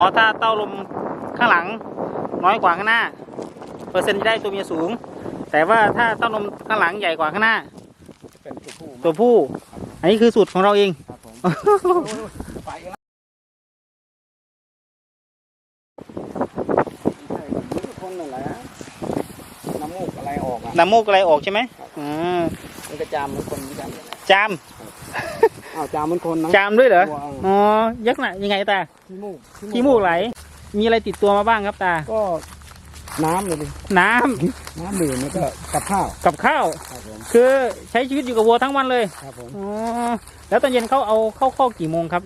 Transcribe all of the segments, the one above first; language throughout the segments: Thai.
อ๋อถ้าเต้าลมข้างหลังน้อยกว่าข้างหน้า เปอร์เซ็นต์จะได้ตัวเมียสูง แต่ว่าถ้าเต้านมข้างหลังใหญ่กว่าข้างหน้า เป็นตัวผู้ตัวผู้ อันนี้คือสูตรของเราเอง ครับผมไปแล้วใช่ครับมันก็คนนั่นแหละน้ำมูกอะไรออกอะน้ำมูกอะไรออกใช่ไหมอ่ามันก็จามเหมันคนเหมือนกันนั่นแหละจาม อ้าวจามเหมันคนนะ จามด้วยเหรอตัวเอาอ๋อ ยักษ์น่ะยังไงตา ขี้มูกขี้มูกไหล มีอะไรติดตัวมาบ้างครับตา ก็น้ำเลยดิน้ำน้ำดื่มแล้วก็กับข้าวกับข้าว ครับผมคือใช้ชีวิตอยู่กับวัวทั้งวันเลย ครับผม อ๋อ แล้วตอนเย็นเขาเอาเข้าข้อกกี่โมงครับ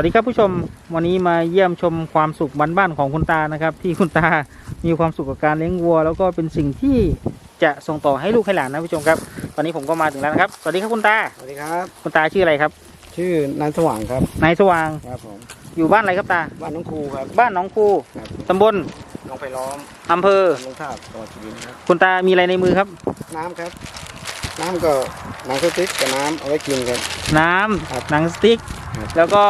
วัสดีครับผู้ชมวันนี้มาเยี่ยมชมความสุขบ้านๆของคุณตานะครับ ที่คุณตามีความสุขกับการเลี้ยงวัว แล้วก็เป็นสิ่งที่จะส่งต่อให้ลูกให้หลานนะผู้ชมครับ ตอนนี้ผมก็มาถึงแล้วนะครับสวัสดีครับคุณตาสวัสดีครับ คุณตาชื่ออะไรครับ ชื่อนายสว่างครับนายสว่างครับผมอยู่บ้านอะไรครับตาบ้านน้องครูครับบ้านหนองคูครับตำบลน้องไปล้อมอำเภอตำบลท่าจังหวัดสุรินทร์ครับคุณตามีอะไรในมือครับ น้ำครับ น้ำก็น้ำสติ๊กกับน้ำเอาไว้กินครับน้ำครับหนังสติ๊กครับแล้วก็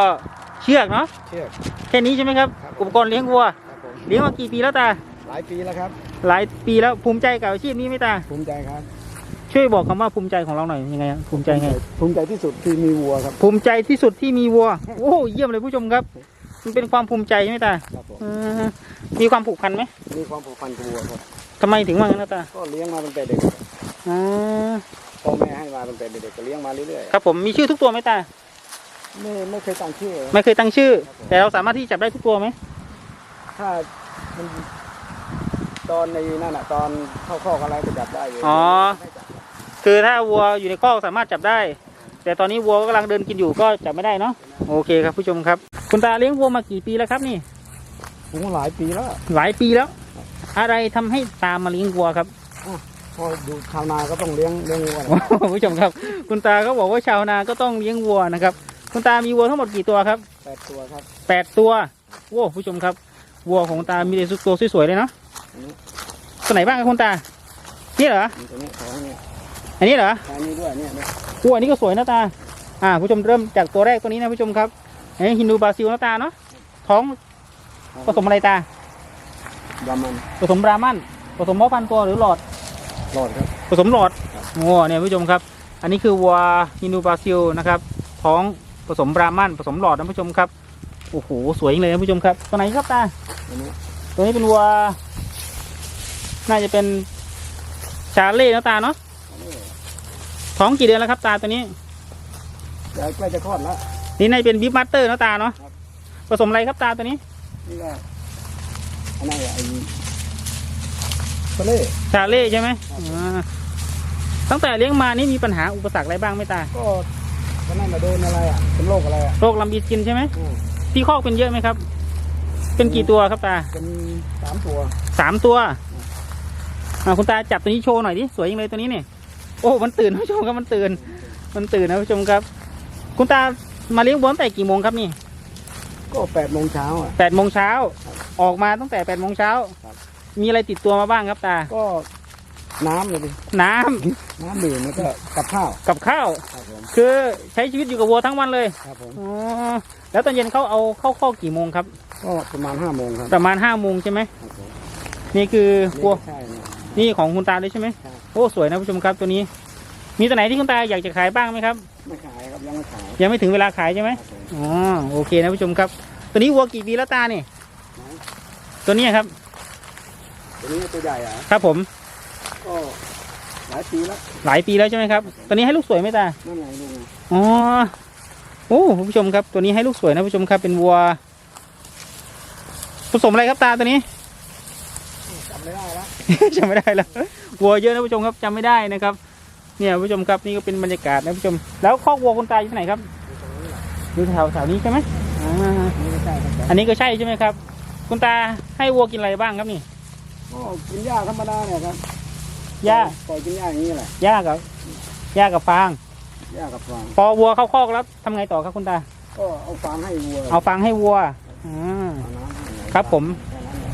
เชือกเนาะเชือกแค่นี้ใช่ไหมครับครับ อุปกรณ์เลี้ยงวัว ครับผมเลี้ยงมากี่ปีแล้วตา หลายปีแล้วครับ หลายปีแล้วภูมิใจกับอาชีพนี้ไหมตา ภูมิใจครับ ช่วยบอกคำว่าภูมิใจของเราหน่อยยังไงอะภูมิใจไง ภูมิใจที่สุดที่มีวัวครับ ภูมิใจที่สุดที่มีวัว โอ้เยี่ยมเลยผู้ชมครับ มันเป็นความภูมิใจใช่ไหมตาครับผม เออมีความผูกพันไหมมีความผูกพันกับวัวครับ ทำไมถึงว่างั้นนะตาก็เลี้ยงมาตั้งแต่เด็กอ๋อพ่อแม่ให้มาตั้งแต่เด็กก็เลี้ยงมาเรื่อยครับผมมีชื่อทุกตัวไหมตาๆ ไม่ไม่เคยตั้งชื่อ ไม่เคยตั้งชื่อ แต่เราสามารถที่จับได้ทุกตัวไหมถ้ามันตอนในนั่นน่ะตอนเข้าข้อกอะไรก็จับได้อยู่อ๋อ ไม่จับคือถ้าวัวอยู่ในคอกสามารถจับได้ แต่ตอนนี้วัวกำลังเดินกินอยู่ก็จับไม่ได้เนาะโอเคครับผู้ชมครับ คุณตาเลี้ยงวัวมากี่ปีแล้วครับนี่ผมว่าหลายปีแล้วหลายปีแล้ว อะไรทำให้ตามมาเลี้ยงวัวครับพอดูชาวนาก็ต้องเลี้ยงเลี้ยงวัวนะผู้ชมครับ คุณตาก็บอกว่าชาวนาก็ต้องเลี้ยงวัวนะครับ คุณตามีวัวทั้งหมดกี่ตัวครับแปดตัวครับแปดตัวโว้ผู้ชมครับวัวของคุณตามีแต่ตัวสวยๆเลยเนาะอันนี้ตัวไหนบ้างครับคุณตานี่เหรอมีตัวนี้ของนี้อันนี้เหรออันนี้ด้วยเนี่ยเนี่ยวัวอันนี้ก็สวยนะตาอ่าผู้ชมเริ่มจากตัวแรกตัวนี้นะผู้ชมครับอันนี้ฮินดูบราซิลนะตาเนาะท้องผสมอะไรตาดำมันผสมบรามันผสมพ่อพันธุ์ตัวหรือหลอดหลอดครับผสมหลอดครับโอ้เนี่ยผู้ชมครับ อันนี้คือวัวฮินดูบราซิลนะครับ ท้อง ผสมบรามันผสมหลอดนะผู้ชมครับโอ้โหสวยจริงเลยนะผู้ชมครับตัวไหนครับตาอันนี้ตัวนี้เป็นวัวน่าจะเป็นชาเล่นะตาเนาะอันนี้ท้องกี่เดือนแล้วครับตาตัวนี้เดี๋ยวใกล้จะคลอดแล้วนี่น่าจะเป็นบิ๊กมัตเตอร์นะตาเนาะครับผสมอะไรครับตาตัวนี้นี่ก็อันนั้นไอ้ทะเลชาเล่ใช่ไหมครับอ่าตั้งแต่เลี้ยงมานี่มีปัญหาอุปสรรคอะไรบ้างไหมตาก็ วันนั้นมาโดนอะไรอะเป็นโรคอะไรอะโรคลำบีสกินใช่ไหมอืมที่คอกเป็นเยอะไหมครับ เป็นกี่ตัวครับตาเป็นสามตัวสามตัวอ่าคุณตาจับตัวนี้โชว์หน่อยดิสวยยังเลยตัวนี้เนี่ยโอ้มันตื่นผู้ชมครับมันตื่น มันตื่นนะผู้ชมครับ คุณตามาเลี้ยงวัวตั้งแต่กี่โมงครับนี่ ก็แปดโมงเช้าอะ แปดโมงเช้า ออกมาตั้งแต่แปดโมงเช้า ครับ มีอะไรติดตัวมาบ้างครับตา ก็ น้ำเลยดิน้ำน้ำดื่มแล้วก็กับข้าวกับข้าว ครับผมคือใช้ชีวิตอยู่กับวัวทั้งวันเลยครับผมอ๋อแล้วตอนเย็นเขาเอาเข้าข้อกกี่โมงครับ ก็ประมาณห้าโมงครับประมาณห้าโมงใช่ไหมครับผมนี่คือวัวใช่เนี่ยนี่ของคุณตาเลยใช่ไหมครับโอ้สวยนะผู้ชมครับตัวนี้ มีตัวไหนที่คุณตาอยากจะขายบ้างไหมครับ ไม่ขายครับยังไม่ขายยังไม่ถึงเวลาขายใช่ไหมครับผมอ๋อโอเคนะผู้ชมครับ ตัวนี้วัวกี่ปีแล้วตาเนี่ยตัวนี้ครับ ตัวนี้ตัวใหญ่อะครับผม ก็หลายปีแล้วหลายปีแล้วใช่ไหมครับตัวนี้ให้ลูกสวยไหมตานั่นไงลุงอ๋อโอ้คุณผู้ชมครับ ตัวนี้ให้ลูกสวยนะผู้ชมครับ เป็นวัว ผสมอะไรครับตาตัวนี้จำไม่ได้แล้วจำไม่ได้แล้ววัวเยอะนะผู้ชมครับจำไม่ได้นะครับ เนี่ยผู้ชมครับนี่ก็เป็นบรรยากาศนะผู้ชม แล้วคอกวัวคุณตาอยู่ที่ไหนครับอยู่แถวแถวนี้ใช่ไหมอ่านี่ไม่ใช่ครับอันนี้ก็ใช่ใช่ไหมครับ คุณตาให้วัวกินอะไรบ้างครับนี่ก็กินหญ้าธรรมดาเนี่ยครับ หญ้าปล่อยกินหญ้าอย่างนี้แหละหญ้ากับหญ้ากับฟาง หญ้ากับฟาง พอวัวเข้าคอกแล้วทำไงต่อครับคุณตา ก็เอาฟางให้วัวเอาฟางให้วัวอ่าเอาน้ำให้ครับผม แค่นั้นแหละ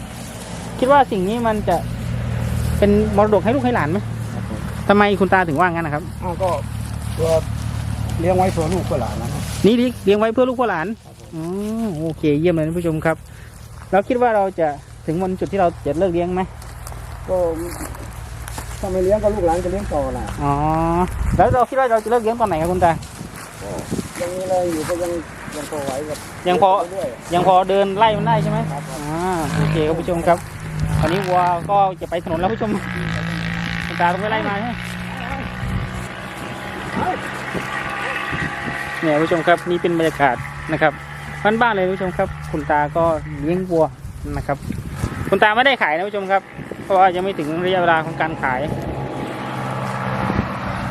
คิดว่าสิ่งนี้มันจะเป็นมรดกให้ลูกให้หลานไหมครับผมทำไมคุณตาถึงว่างั้นนะครับ อ้าวก็ตัวเลี้ยงไว้เพื่อลูกเพื่อหลานนะครับ นี่เลี้ยงไว้เพื่อลูกเพื่อหลานครับผม อ๋อโอเค เยี่ยมเลยท่านผู้ชมครับ แล้วคิดว่าเราจะถึงวันจุดที่เราจะเลิกเลี้ยงไหมก็ ถ้าไม่เลี้ยงก็ลูกหลานจะเลี้ยงต่อน่ะอ๋อแล้วเราคิดว่าเราจะเลิกเลี้ยงตอนไหนครับคุณตาก็ยังมีอะไรอยู่ก็ยังยังพอไหวกับยังพอเรื่อยยังพอเดินไล่มันได้ใช่ไหมๆครับครับอ่าโอเคครับผู้ชมครับตอนนี้วัวก็จะไปถนนแล้วผู้ชมคุณตาต้องไปไล่มาใช่ไหมเนี่ยผู้ชมครับนี่เป็นบรรยากาศนะครับบ้านๆเลยผู้ชมครับ คุณตาก็เลี้ยงวัวนะครับ คุณตาไม่ได้ขายนะผู้ชมครับ เพราะว่ายังไม่ถึงระยะเวลาของการขาย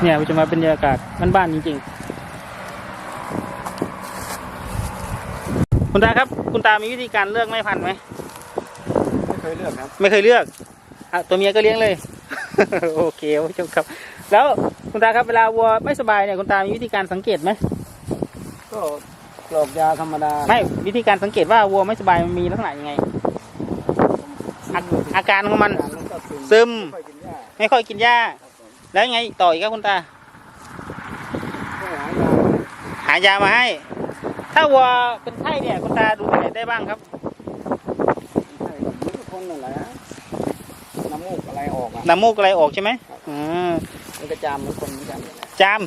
เนี่ยผู้ชมครับเป็นบรรยากาศบ้านๆจริงๆ คุณตาครับ คุณตามีวิธีการเลือกแม่พันธุ์ไหมไม่เคยเลือกครับ ไม่เคยเลือกอะตัวเมียก็เลี้ยงเลย โอเคผู้ชมครับ แล้วคุณตาครับเวลาวัวไม่สบายเนี่ยคุณตามีวิธีการสังเกตไหมก็กรอกยาธรรมดา ไม่วิธีการสังเกตว่าวัวไม่สบายมันมีลักษณะยังไง อาอาการของมันอาการก็ซึมซึมไม่ค่อยกินหญ้าไม่ค่อยกินหญ้าครับผมแล้วยังไงต่ออีกครับคุณตาก็หายาหายามาให้ ถ้าวัวเป็นไข้เนี่ยคุณตาดูที่ไหนได้บ้างครับใช่ครับมันก็คนนั่นแหละน้ำมูกอะไรออกอะน้ำมูกอะไรออกใช่ไหมครับอืมมันก็จามเหมือนคนเหมือนกันนั่นแหละจาม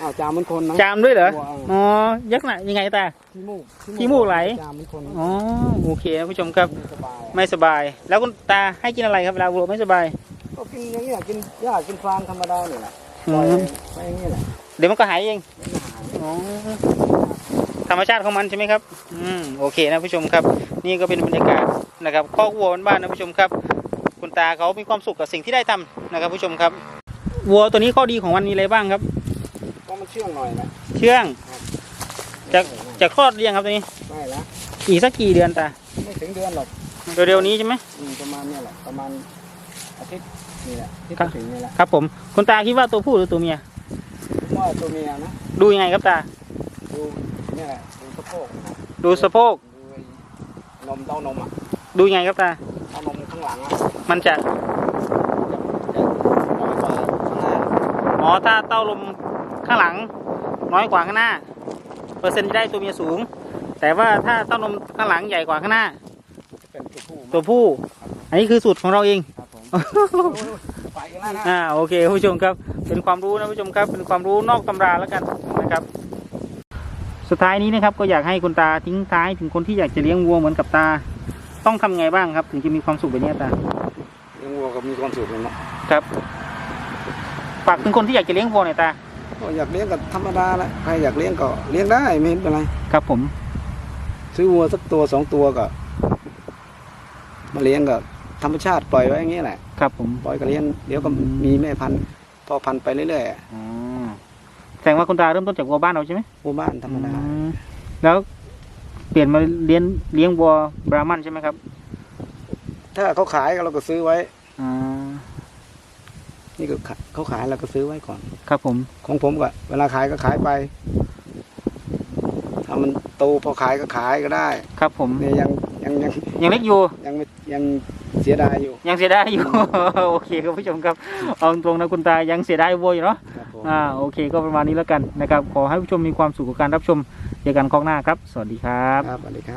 อ้าวจามเหมือนคนนะจามด้วยเหรอวัวอ๋อยักษ์ไหนะยังไงตาขี้มูกขี้มูกไหลจามเหมือนคนอ๋อโอเคนะผู้ชมครับสบาย ไม่สบาย แล้วคุณตาให้กินอะไรครับเวลาวัวไม่สบาย ก็กินอย่างเงี้ยกินหญ้ากินฟางธรรมดาเนี่ยแหละอืปล่อยมไปอย่างเงี้ยแหละเดี๋ยวมันก็หายเองไม่หายอ๋อธรรมชาติของมันใช่ไหมครับ อืม โอเคนะผู้ชมครับ นี่ก็เป็นบรรยากาศนะครับคอกวัวบ้านๆนะผู้ชมครับ คุณตาเขามีความสุขกับสิ่งที่ได้ทำนะครับผู้ชมครับ วัวตัวนี้ข้อดีของมันมีอะไรบ้างครับ ก็มันเชื่องหน่อยนะ เชื่อง จะจะคลอดหรือยังครับตัวนี้ ไม่ละ อีกสักกี่เดือนตา ไม่ถึงเดือนหรอก เร็วๆนี้ใช่ไหมอืมประมาณเนี้ยแหละประมาณอาทิตย์นี่แหละอาที่ครับถึงนี่แหละครับ ผมคุณตาคิดว่าตัวผู้หรือตัวเมียผมว่าตัวเมียนะดูยังไงครับตาดูเนี่ยแหละดูสะโพกนะดูสะโพกดูไอ้นมเต้านมอะดูยังไงครับตาเต้านมข้างหลังอะมันจะจะน้อยกว่าข้างหน้าอ๋อถ้าเต้าลมข้างหลัง น้อยกว่าข้างหน้า เปอร์เซ็นต์จะได้ตัวเมียสูง แต่ว่าถ้าเต้านมข้างหลังใหญ่กว่าข้างหน้าเป็น ตัวผู้ตัวผู้ อันนี้คือสูตรของเราเอง ครับผมไปกันแล้วนะอ่าโอเคผู้ชมครับ เป็นความรู้นะผู้ชมครับ เป็นความรู้นอกตำราแล้วกันนะครับ สุดท้ายนี้นะครับก็อยากให้คุณตาทิ้งท้ายถึงคนที่อยากจะเลี้ยงวัวเหมือนกับตา ต้องทำไงบ้างครับ ถึงจะมีความสุขแบบนี้ตา เลี้ยงวัวก็มีความสุขเลยเนาะครับ ฝากถึงคนที่อยากจะเลี้ยงวัวหน่อยตา ก็อยากเลี้ยงก็ธรรมดาแหละใครอยากเลี้ยงก็เลี้ยงได้ไม่เห็นเป็นไร ครับผม ซื้อวัวสักตัวสองตัวก็ มาเลี้ยงก็ธรรมชาติปล่อยไว้อย่างนี้แหละครับผม ปล่อยก็เลี้ยงเดี๋ยวก็มีแม่พันธุ์พ่อพันธุ์ไปเรื่อยๆอะอ๋อแสดงว่าคุณตาเริ่มต้นจากวัวบ้านเราใช่ไหมวัวบ้านธรรมดา อืมแล้วเปลี่ยนมาเลี้ยงเลี้ยงวัวบราหมันใช่ไหมครับถ้าเขาขายเราก็ซื้อไว้ อ่านี่ก็ขายเขาขายเราก็ซื้อไว้ก่อน ครับผมของผมก็เวลาขายก็ขายไป ถ้ามันโตพอขายก็ขายก็ได้ครับผมเนี่ยยัง ยังยังยังเล็กอยู่ยังไม่ยังเสียดายอยู่ ยังเสียดายอยู่ โอเคครับผู้ชมครับเอาตรงๆนะคุณตายังเสียดายวัวอยู่เนาะครับผมอ่าโอเคก็ประมาณนี้แล้วกันนะครับขอให้ผู้ชมมีความสุขกับการรับชมเจอกันครั้งหน้าครับ สวัสดีครับครับสวัสดีครับ